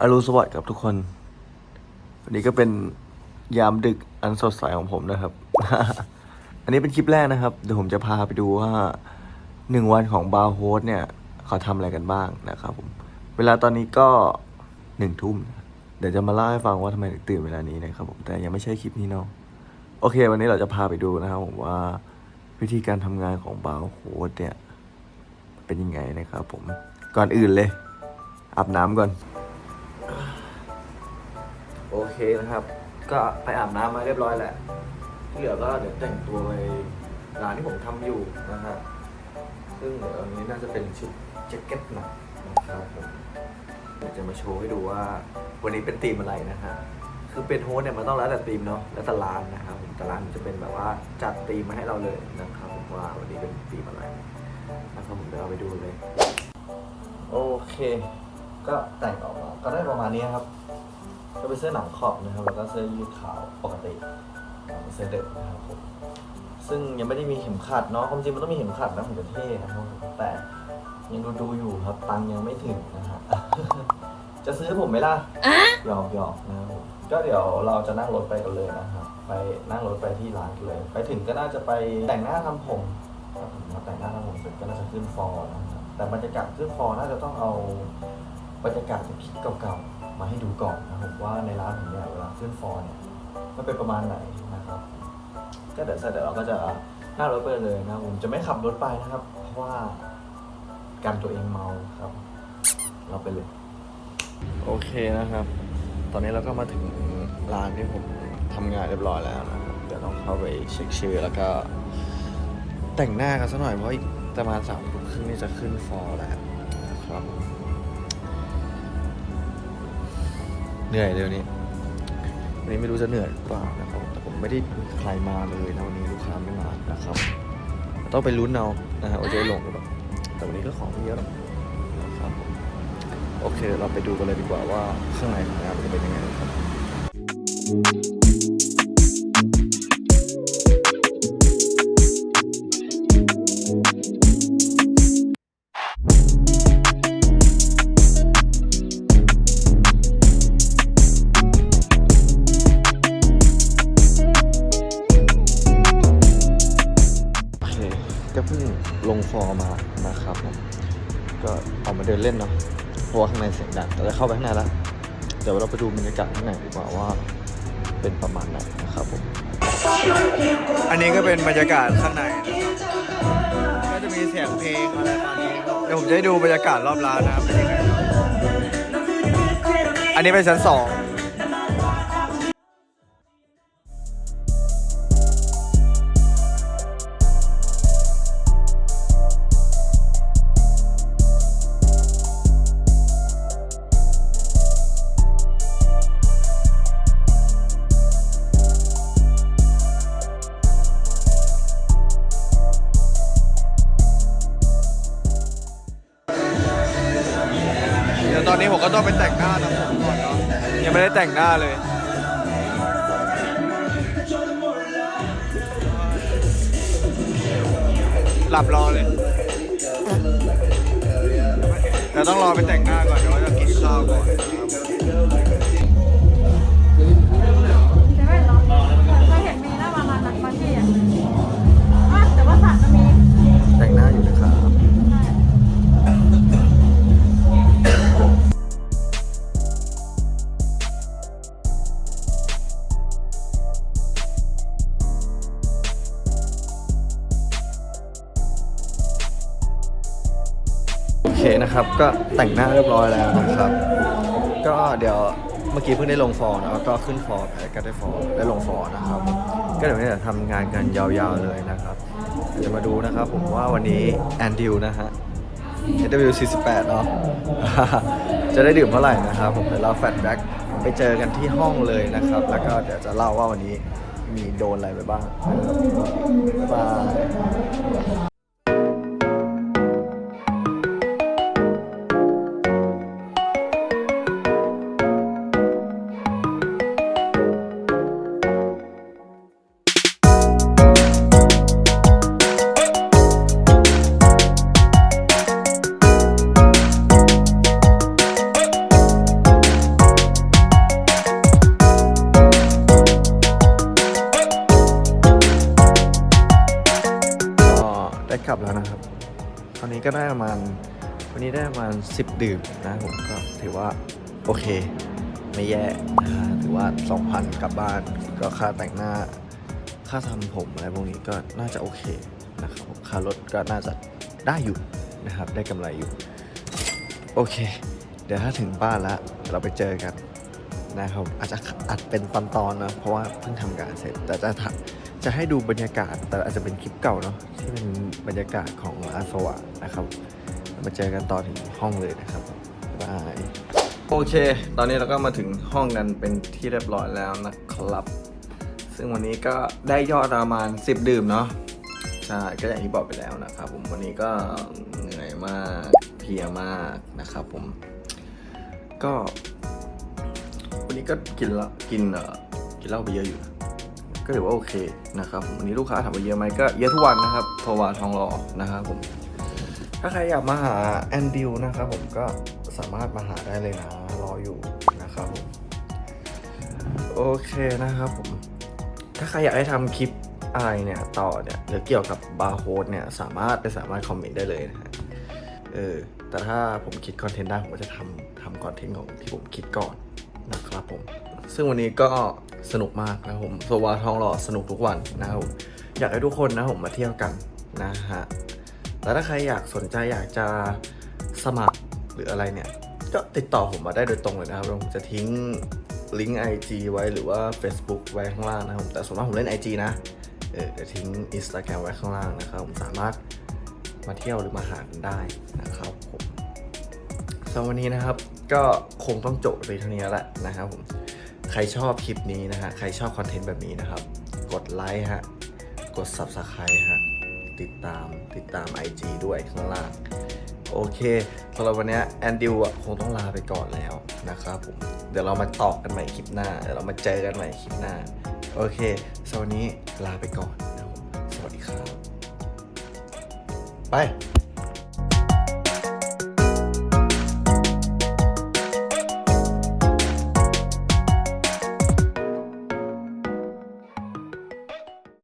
อรุณสวัสดิ์ครับทุกคน วันนี้ก็เป็นยามดึกอันสดใสของผมนะครับ อันนี้เป็นคลิปแรกนะครับ เดี๋ยวผมจะพาไปดูว่าหนึ่งวันของบาร์โฮสเนี่ย เขาทำอะไรกันบ้างนะครับผม เวลาตอนนี้ก็หนึ่งทุ่ม เดี๋ยวจะมาเล่าให้ฟังว่าทำไมถึงตื่นเวลานี้นะครับผม แต่ยังไม่ใช่คลิปนี้เนาะ โอเค วันนี้เราจะพาไปดูนะครับผมว่าวิธีการทำงานของบาร์โฮสเนี่ย เป็นยังไงนะครับผม ก่อนอื่นเลยอาบน้ำก่อน โอเคนะครับ ก็ไปอาบน้ำมาเรียบร้อยแล้วที่เหลือก็เดี๋ยวแต่งตัวไปร้านที่ผมทำอยู่นะฮะซึ่งเดี๋ยวอันนี้น่าจะเป็นชุดแจ็คเก็ตหนักนะครับผมเดี๋ยวจะมาโชว์ให้ดูว่าวันนี้เป็นธีมอะไรนะฮะคือเป็นโฮสต์เนี่ยมันต้องแล้วแต่ธีมเนาะแล้วแต่ร้านนะครับผมแต่ร้านจะเป็นแบบว่าจัดธีมมาให้เราเลยนะครับผมว่าวันนี้เป็นธีมอะไรนะครับผมเดี๋ยวเราไปดูเลย โอเค ก็แต่งออกมาก็ได้ประมาณนี้ครับ ก็เป็นเสื้อหนังขอบนะครับ แล้วก็เสื้อยืดขาวปกติเป็นเสื้อเด็กนะครับผมซึ่งยังไม่ได้มีเข็มขัดเนาะความจริงมันต้องมีเข็มขัดนะผมจะเท่นะครับผมแต่ยังดูดูๆอยู่ครับตังค์ยังไม่ถึงนะฮะจะซื้อผมไหมล่ะหยอกหยอกนะครับผมก็เดี๋ยวเราจะนั่งรถไปกันเลยนะครับไปนั่งรถไปที่ร้านกันเลย ไปถึงก็น่าจะไปแต่งหน้าทำผมครับผมแต่งหน้าทำผมเสร็จก็น่าจะขึ้นฟอร์นะครับแต่บรรยากาศขึ้นฟอร์น่าจะต้องเอาบรรยากาศจากคลิปเก่าๆ มาให้ดูก่อนนะครับว่าในร้านผมเนี่ยเวลาขึ้นฟอร์เนี่ยมันเป็นประมาณไหนนะครับ ก็เดี๋ยวเสร็จเดี๋ยวเราก็จะนั่งรถไปเลยนะครับผมจะไม่ขับรถไปนะครับ เพราะว่ากันตัวเองเมาครับ เราไปเลย โอเคนะครับ ตอนนี้เราก็มาถึงร้านที่ผมทำงานเรียบร้อยแล้วนะเดี๋ยวต้องเข้าไปเช็คชื่อแล้วก็ แต่งหน้ากันสักหน่อยเพราะอีกประมาณสามทุ่มครึ่งนี่จะขึ้นฟอร์แล้วนะครับ เหนื่อยเดี๋ยวนี้วันนี้ไม่รู้จะเหนื่อยหรือเปล่านะครับแต่ผมไม่ได้ใครมาเลยนะวันนี้ลูกค้าไม่มานะครับ ต้องไปลุ้นเอานะฮะว่าจะได้ลงหรือเปล่าแต่วันนี้ก็ของไม่เยอะหรอกนะครับโอเคเราไปดูกันเลยดีกว่าว่าข้างในของงานจะเป็นยังไงนะครับโอ ก็เพิ่งลงฟอร์มานะครับผมก็ออกมาเดินเล่นเนาะเพราะว่าข้างในเสียงดังแต่จะเข้าไปข้างในแล้วเดี๋ยวเราไปดูบรรยากาศข้างในดีกว่าว่าเป็นประมาณไหนนะครับผมอันนี้ก็เป็นบรรยากาศข้างในนะครับก็จะมีเสียงเพลงอะไรประมาณนี้เดี๋ยวผมจะให้ดูบรรยากาศรอบร้านนะครับอันนี้เป็นชั้นสอง แต่งหน้าเลย หลับรอเลยเดี๋ยวต้องรอไปแต่งหน้าก่อนเดี๋ยวเราจะกินข้าวก่อน นะครับ ก็แต่งหน้าเรียบร้อยแล้วนะครับ ก็เดี๋ยวเมื่อกี้เพิ่งได้ลงฟอร์นะก็ขึ้นฟอร์ไปก็ได้ฟอร์ได้ลงฟอร์นะครับ ก็เดี๋ยวนี้จะทำงานกันยาวๆเลยนะครับเดี๋ยวมาดูนะครับผมว่าวันนี้แอนดิวนะฮะ AW 48เนาะจะได้ดื่มเท่าไหร่นะครับ ผมเดี๋ยวเราแฟลชแบ็กไปเจอกันที่ห้องเลยนะครับ แล้วก็เดี๋ยวจะเล่าว่าวันนี้มีโดนอะไรไปบ้างบาย ก็ได้ประมาณ วันนี้ได้ประมาณ 10 ดื่มนะผมก็ถือว่าโอเค ไม่แย่นะถือว่า 2,000 กลับบ้านก็ค่าแต่งหน้า ค่าทำผมอะไรพวกนี้ก็น่าจะโอเคนะครับผมค่ารถก็น่าจะได้อยู่นะครับได้กำไรอยู่ โอเค เดี๋ยวถ้าถึงบ้านแล้วเราไปเจอกันนะครับอาจจะอัดเป็นตอนๆนะเพราะว่าเพิ่งทำงานเสร็จแต่จะทำ จะให้ดูบรรยากาศ แต่อาจจะเป็นคลิปเก่าเนาะที่เป็นบรรยากาศของอาสวะนะครับ มาเจอกันตอนถึงห้องเลยนะครับบายโอเค ตอนนี้เราก็มาถึงห้องกันเป็นที่เรียบร้อยแล้วนะครับ ซึ่งวันนี้ก็ได้ยอดประมาณ 10 ดื่มเนาะใช่ก็อย่างที่บอกไปแล้วนะครับผมวันนี้ก็เหนื่อยมากเพลียมากนะครับผม ก็ วันนี้ก็กินละกินเอ่อกินเหล้าไปเยอะอยู่นะ ก็ถือว่าโอเคนะครับวันนี้ลูกค้าถามว่าเยอะไหมก็เยอะทุกวันนะครับโทรวาทองรอนะครับผมถ้าใครอยากมาหาแอนดิวนะครับผมก็สามารถมาหาได้เลยนะรออยู่นะครับผมโอเคนะครับผมถ้าใครอยากให้ทำคลิปอะไรเนี่ยต่อเนี่ยหรือเกี่ยวกับบาร์โฮสเนี่ยสามารถไปสามารถคอมเมนต์ได้เลยนะฮะเออแต่ถ้าผมคิดคอนเทนต์ได้ผมก็จะทำทำคอนเทนต์ของที่ผมคิดก่อนนะครับผม ซึ่งวันนี้ก็สนุกมากนะผมโซวาทองหล่อสนุกทุกวันนะครับอยากให้ทุกคนนะผมมาเที่ยวกันนะฮะแล้วถ้าใครอยากสนใจอยากจะสมัครหรืออะไรเนี่ยก็ติดต่อผมมาได้โดยตรงเลยนะครับผมจะทิ้งลิงก์ IG ไว้หรือว่า Facebook ไว้ข้างล่างนะครับผมแต่ส่วนมากผมเล่น IG นะเออเดี๋ยวทิ้ง Instagram ไว้ข้างล่างนะครับผมสามารถมาเที่ยวหรือมาหากันได้นะครับผมสำหรับวันนี้นะครับก็คงต้องจบไปเท่านี้แล้วแหละนะครับผม รชอบคลิปนี้นะฮะ ใครชอบคอนเทนต์แบบนี้นะครับ กดไลค์ฮะ กด Subscribe ฮะ ติดตามติดตาม IG ด้วยข้างล่าง โอเคสำหรับวันนี้แอนดิวอะคงต้องลาไปก่อนแล้วนะครับผม เดี๋ยวเรามาต่อกันใหม่คลิปหน้า เดี๋ยวเรามาเจอกันใหม่คลิปหน้า โอเคสำหรับวันนี้ลาไปก่อนนะครับผมสวัสดีครับ ไป